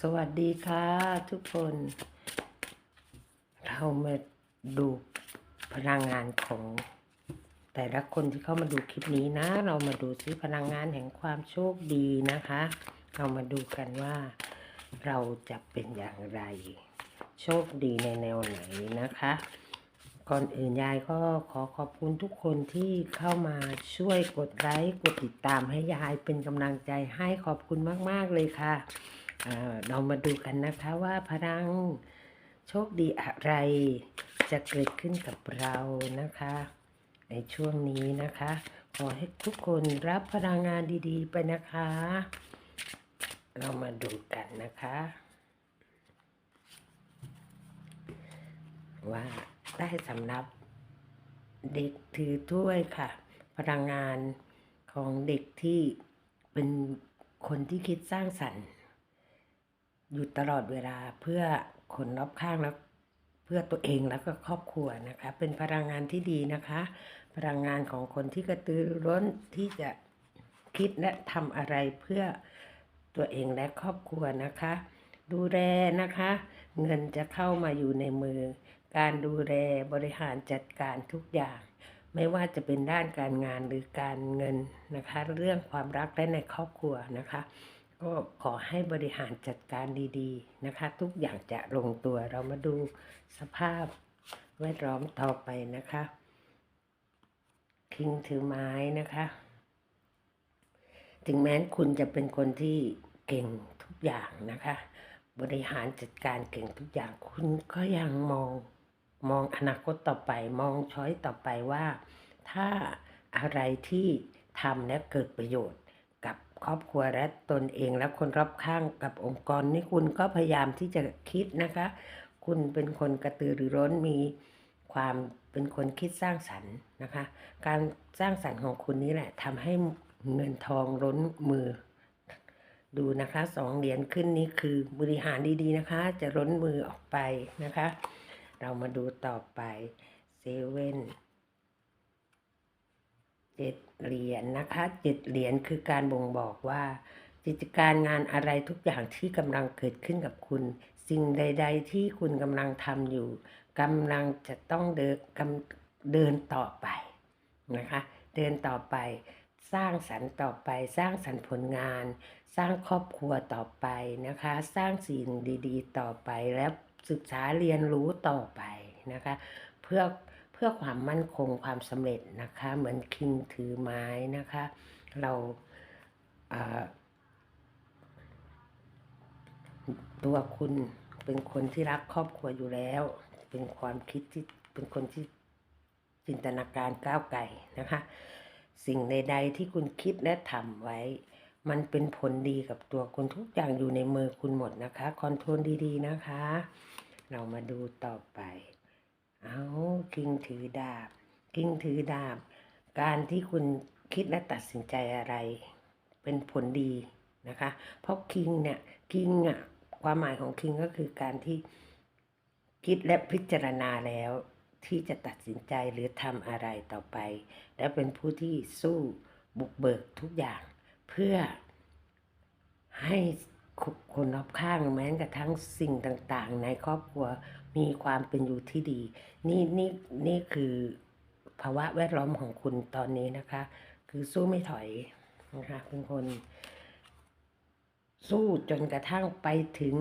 สวัสดีค่ะทุกคน เรามาดูพลังงานของ แต่ละคนที่เข้ามาดูคลิปนี้นะ เรามาดูซิพลังงานแห่งความโชคดีนะคะ เรามาดูกันว่า เราจะเป็นอย่างไร โชคดีในแนวไหนนะคะ ก่อนอื่นยายก็ขอขอบคุณทุกคนที่เข้ามาช่วยกดไลค์กดติดตามให้ยายเป็นกำลังใจให้ขอบคุณมาก ๆ เลยค่ะ เอ่อเรามาดูกันนะคะว่าพลังโชคดีอะไร จะเกิดขึ้นกับเรานะคะ ในช่วงนี้นะคะ ขอให้ทุกคนรับพลังงานดีๆ ไปนะคะ เรามาดูกันนะคะ ว่าได้สำนับเด็กถือถ้วยค่ะ พลังงานของเด็กที่เป็นคนที่คิดสร้างสรรค์ อยู่ตลอดเวลาเพื่อคนรอบข้างแล้วเพื่อตัวเองแล้วก็ครอบครัวนะคะ เป็นพลังงานที่ดีนะคะ พลังงานของคนที่กระตือรือร้นที่จะคิดและทำอะไรเพื่อตัวเองและครอบครัวนะคะ ดูแลนะคะ เงินจะเข้ามาอยู่ในมือ การดูแลบริหารจัดการทุกอย่าง ไม่ว่าจะเป็นด้านการงานหรือการเงินนะคะ เรื่องความรักและในครอบครัวนะคะ ก็ขอให้บริหารจัดการดีๆนะคะ ทุกอย่างจะลงตัวเรามาดูสภาพแวดล้อมต่อไปนะคะคิงถือไม้นะคะ ถึงแม้คุณจะเป็นคนที่เก่งทุกอย่างนะคะ บริหารจัดการเก่งทุกอย่างคุณก็ยังมองมองอนาคตต่อไป มองช้อยต่อไปว่า ถ้าอะไรที่ทำและเกิดประโยชน์ ครอบครัวและตนเองและคนรอบข้างกับองค์กรนี่คุณก็พยายามที่จะคิดนะคะ คุณเป็นคนกระตือรือร้นมีความเป็นคนคิดสร้างสรรค์นะคะ การสร้างสรรค์ของคุณนี่แหละทำให้เงินทองล้นมือ ดูนะคะสองเหรียญขึ้นนี้คือบริหารดีๆนะคะ จะล้นมือออกไปนะคะ เรามาดูต่อไปเซเว่น เจ็ดเหรียญนะคะเจ็ดเหรียญคือการบ่งบอกว่ากิจการงานอะไรทุกอย่างที่กำลังเกิดขึ้นกับคุณ สิ่งใด ๆ ที่คุณกำลังทำอยู่กำลังจะต้องเดินเดินต่อไปนะคะ เดินต่อไป สร้างสรรค์ต่อไป สร้างสรรค์ผลงาน สร้างครอบครัวต่อไปนะคะ สร้างสิ่งดี ๆ ต่อไปและศึกษาเรียนรู้ต่อไปนะคะ เพื่อ พื่อความมั่นคงความสำเร็จนะคะ เหมือนคิงถือไม้นะคะ เราอ่าตัวคุณเป็นคนที่รักครอบครัวอยู่แล้ว เป็นความคิดที่เป็นคนที่จินตนาการก้าวไกลนะคะ สิ่งใด ๆ ที่คุณคิดและทำไว้ มันเป็นผลดีกับตัวคุณทุกอย่างอยู่ในมือคุณหมดนะคะ คอนโทรลดี ๆ นะคะ เรามาดูต่อไป เอาคิงถือดาบคิงถือดาบ การที่คุณคิดและตัดสินใจอะไรเป็นผลดีนะคะ เพราะคิงเนี่ยคิงอะความหมายของคิงก็คือการที่คิดและพิจารณาแล้วที่จะตัดสินใจหรือทำอะไรต่อไป และเป็นผู้ที่สู้บุกเบิกทุกอย่าง เพื่อให้ คนรอบข้างแม้กระทั่งสิ่งต่างๆ ในครอบครัวมีความเป็นอยู่ที่ดี นี่นี่นี่คือภาวะแวดล้อมของคุณตอนนี้นะคะ คือสู้ไม่ถอยนะคะเป็นคน สู้จนกระทั่งไปถึง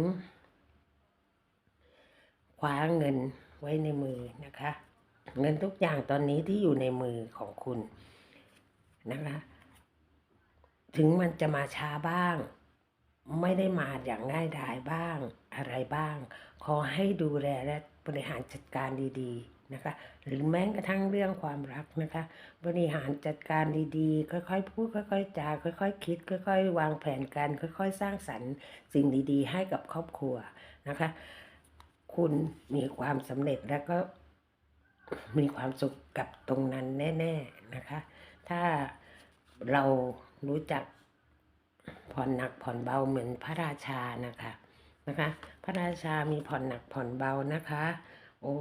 คว้าเงินไว้ในมือนะคะ เงินทุกอย่างตอนนี้ที่อยู่ในมือของคุณนะคะ ถึงมันจะมาช้าบ้าง ไม่ได้มาอย่างง่ายดายบ้างอะไรบ้าง ขอให้ดูแลและบริหารจัดการดีๆนะคะ หรือแม้กระทั่งเรื่องความรักนะคะ บริหารจัดการดีๆ ค่อยๆ พูดค่อยๆจาค่อย ๆ คิด ค่อย ๆ วางแผนกัน ค่อย ๆ สร้างสรรค์สิ่งดีๆ ให้กับครอบครัวนะคะ คุณมีความสำเร็จแล้วก็มีความสุขกับตรงนั้นแน่ ๆนะคะ ถ้าเรารู้จัก ผ่อนหนักผ่อนเบาเหมือนพระราชานะคะนะคะ พระราชามีผ่อนหนักผ่อนเบานะคะ โอ้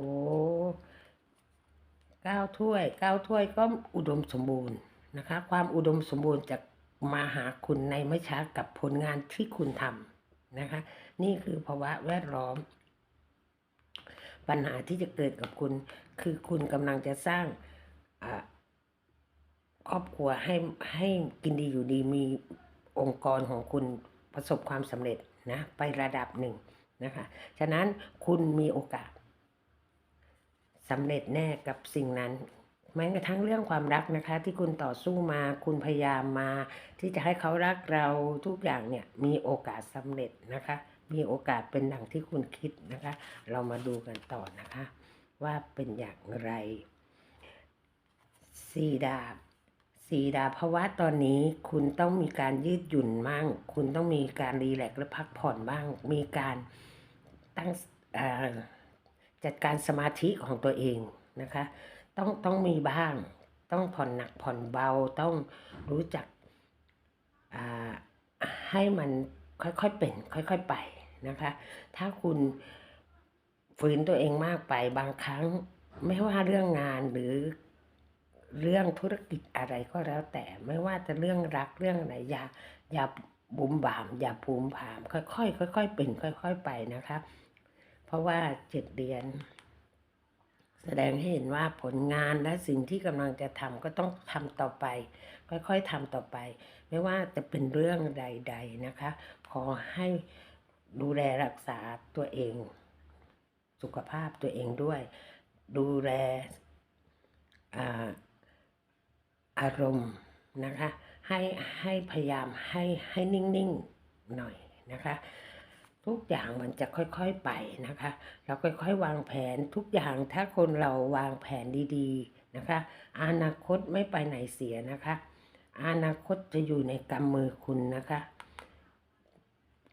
เก้าถ้วยเก้าถ้วยก็อุดมสมบูรณ์นะคะ ความอุดมสมบูรณ์จะมาหาคุณในไม่ช้ากับผลงานที่คุณทำนะคะ นี่คือภาวะแวดล้อม ปัญหาที่จะเกิดกับคุณ คือคุณกำลังจะสร้างครอบครัวให้ให้กินดีอยู่ดีมี องค์กรของคุณประสบความสำเร็จนะไประดับหนึ่งนะคะ ฉะนั้นคุณมีโอกาสสำเร็จแน่กับสิ่งนั้นแม้กระทั่งเรื่องความรักนะคะ ที่คุณต่อสู้มาคุณพยายามมา ที่จะให้เขารักเราทุกอย่างเนี่ยมีโอกาสสำเร็จนะคะ มีโอกาสเป็นดังที่คุณคิดนะคะ เรามาดูกันต่อนะคะ ว่าเป็นอย่างไรสีดาบ สีดาบเพราะว่าตอนนี้คุณต้องมีการยืดหยุ่นบ้าง คุณต้องมีการรีแลกซ์และพักผ่อนบ้าง มีการตั้งจัดการสมาธิของตัวเองนะคะ ต้องต้องมีบ้าง ต้องผ่อนหนักผ่อนเบาต้องรู้จักให้มันค่อยๆเป็น ค่อยๆไปนะคะ ถ้าคุณฝืนตัวเองมากไปบางครั้ง ไม่ว่าเรื่องงานหรือ เรื่องธุรกิจอะไรก็แล้วแต่ไม่ว่าจะเรื่องรักเรื่องอะไรอย่าอย่าบุมบาม อย่าภูมิผาม ค่อยๆค่อยๆเป็นค่อย ๆไปนะคะ เพราะว่าเจ็ดเดือน แสดงให้เห็นว่าผลงานและสิ่งที่กำลังจะทำก็ต้องทำต่อไป ค่อยๆทำต่อไป ไม่ว่าจะเป็นเรื่องใด ๆนะคะ ขอให้ดูแลรักษาตัวเอง สุขภาพตัวเองด้วย ดูแลอ่า อารมณ์นะคะให้ให้พยายามให้ให้นิ่งๆหน่อยนะคะ ทุกอย่างมันจะค่อยๆไปนะคะ เราค่อยๆวางแผนทุกอย่างถ้าคนเราวางแผนดีๆนะคะ อนาคตไม่ไปไหนเสียนะคะ อนาคตจะอยู่ในกำมือคุณนะคะ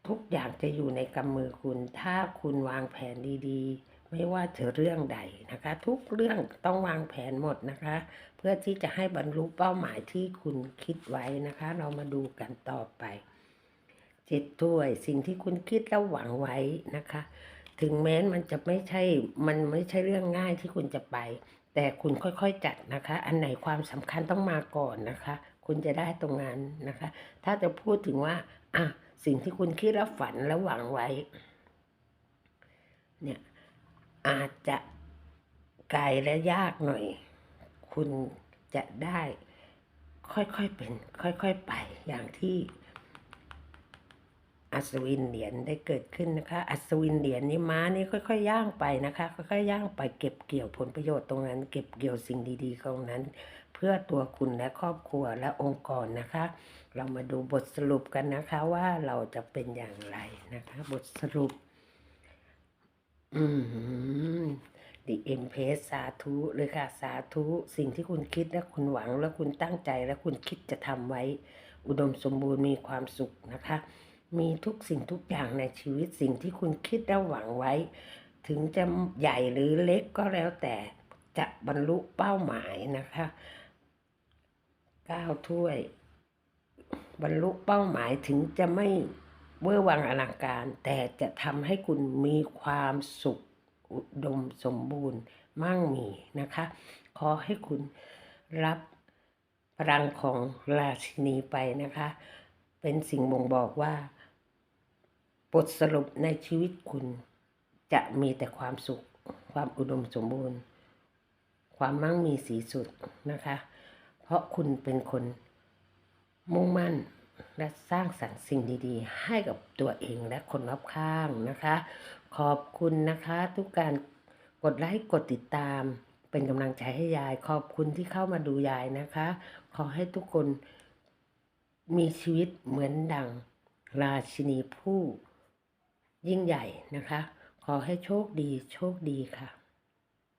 ทุกอย่างจะอยู่ในกำมือคุณ ถ้าคุณวางแผนดีๆ ไม่ว่าจะเรื่องใดนะคะ ทุกเรื่องต้องวางแผนหมดนะคะ เพื่อที่จะให้บรรลุเป้าหมายที่คุณคิดไว้นะคะ เรามาดูกันต่อไปเจ็ดถ้วยสิ่งที่คุณคิดแล้วหวังไว้นะคะ ถึงแม้มันจะไม่ใช่มันไม่ใช่เรื่องง่ายที่คุณจะไป แต่คุณค่อยๆจัดนะคะ อันไหนความสำคัญต้องมาก่อนนะคะ คุณจะได้ตรงนั้นนะคะ ถ้าจะพูดถึงว่าอะสิ่งที่คุณคิดแล้วฝันแล้วหวังไว้ เนี่ย อาจจะไกลและยากหน่อย คุณจะได้ค่อยๆเป็น ค่อยๆไปอย่างที่อัศวินเหรียญได้เกิดขึ้นนะคะ อัศวินเหรียญนี่ม้านี่ค่อยๆย่างไปนะคะค่อยๆย่างไปเก็บเกี่ยวผลประโยชน์ตรงนั้น เก็บเกี่ยวสิ่งดีๆตรงนั้น เพื่อตัวคุณและครอบครัวและองค์กรนะคะ เรามาดูบทสรุปกันนะคะว่าเราจะเป็นอย่างไรนะคะ บทสรุป อืมดีเอ็มเพสสาธุเลยค่ะ สาธุสิ่งที่คุณคิดและคุณหวังและคุณตั้งใจและคุณคิดจะทำไว้ อุดมสมบูรณ์มีความสุขนะคะ มีทุกสิ่งทุกอย่างในชีวิตสิ่งที่คุณคิดและหวังไว้ ถึงจะใหญ่หรือเล็กก็แล้วแต่จะบรรลุเป้าหมายนะคะก้าวถ้วย บรรลุเป้าหมายถึงจะไม่ เวอร์วังอลังการ แต่จะทำให้คุณมีความสุขอุดมสมบูรณ์มั่งมีนะคะ ขอให้คุณรับพลังของราชินีไปนะคะ เป็นสิ่งบ่งบอกว่า บทสรุปในชีวิตคุณจะมีแต่ความสุข ความอุดมสมบูรณ์ ความมั่งมีสีสุดนะคะ เพราะคุณเป็นคนมุ่งมั่น และสร้างสรรค์สิ่งดีๆ ให้กับตัวเองและคนรอบข้างนะคะ ขอบคุณนะคะ ทุกการกดไลค์กดติดตาม เป็นกำลังใจให้ยาย ขอบคุณที่เข้ามาดูยายนะคะ ขอให้ทุกคนมีชีวิตเหมือนดังราชินีผู้ยิ่งใหญ่นะคะ ขอให้โชคดีโชคดีค่ะ